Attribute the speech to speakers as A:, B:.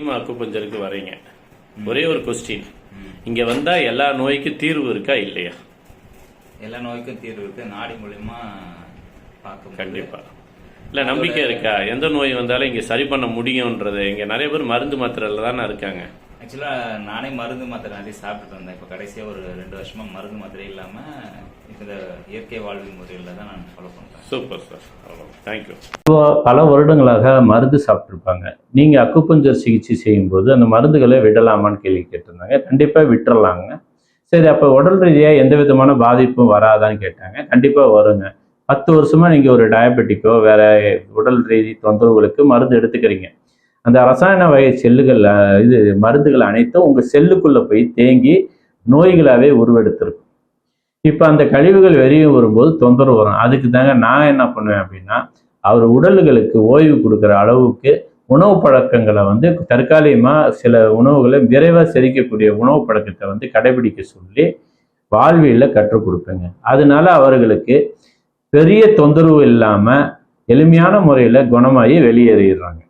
A: சீமா அக்குப்பஞ்சருக்கு வரீங்க. ஒரே ஒரு கொஸ்டின் இங்க வந்தா எல்லா நோய்க்கும் தீர்வு இருக்கா இல்லையா?
B: எல்லா நோய்க்கும் தீர்வு இருக்கு. நாடி மூலியமா பார்க்க
A: கண்டிப்பா. இல்ல நம்பிக்கை இருக்கா? எந்த நோய் வந்தாலும் இங்க சரி பண்ண முடியும்ன்றது. இங்க நிறைய பேர் மருந்து மாத்திரையில தானே இருக்காங்க.
B: ஆக்சுவலா நானே மருந்து மாத்திரை நிறைய சாப்பிட்டு வந்தேன் இப்போ கடைசியா ஒரு ரெண்டு வருஷமா மருந்து மாத்திரை இல்லாம இப்ப இந்த இயற்கை வாழ்வியல் முறையில தான் நான் ஃபாலோ பண்றேன்.
A: சூப்பர் சார் அவ்வளோ தேங்க்யூ
C: பல வருடங்களாக மருந்து சாப்பிட்ருப்பாங்க நீங்கள் அக்குப்பஞ்சர் சிகிச்சை செய்யும்போது அந்த மருந்துகளை விடலாமான்னு கேள்வி கேட்டிருந்தாங்க. கண்டிப்பாக விட்டுறலாங்க. சரி அப்போ உடல் ரீதியாக எந்த விதமான பாதிப்பும் வராதான்னு கேட்டாங்க. கண்டிப்பாக வருங்க. பத்து வருஷமா நீங்கள் ஒரு டயபெட்டிக்கோ வேற உடல் ரீதி தொந்தரவுகளுக்கு மருந்து எடுத்துக்கிறீங்க. அந்த ரசாயன வகை செல்லுகள் இது மருந்துகள் அனைத்தும் உங்கள் செல்லுக்குள்ளே போய் தேங்கி நோய்களாகவே உருவெடுத்திருக்கும். இப்போ அந்த கழிவுகள் வெளியே வரும்போது தொந்தரவு வரும். அதுக்கு தாங்க நான் என்ன பண்ணுவேன் அப்படின்னா அவர் உடல்களுக்கு ஓய்வு கொடுக்குற அளவுக்கு உணவு பழக்கங்களை வந்து தற்காலிகமாக சில உணவுகளை விரைவாக செரிக்கக்கூடிய உணவு பழக்கத்தை வந்து கடைபிடிக்க சொல்லி வாழ்வியலில் கற்றுக் கொடுப்பேங்க. அதனால அவர்களுக்கு பெரிய தொந்தரவு இல்லாமல் எளிமையான முறையில் குணமாகி வெளியேறிடுறாங்க.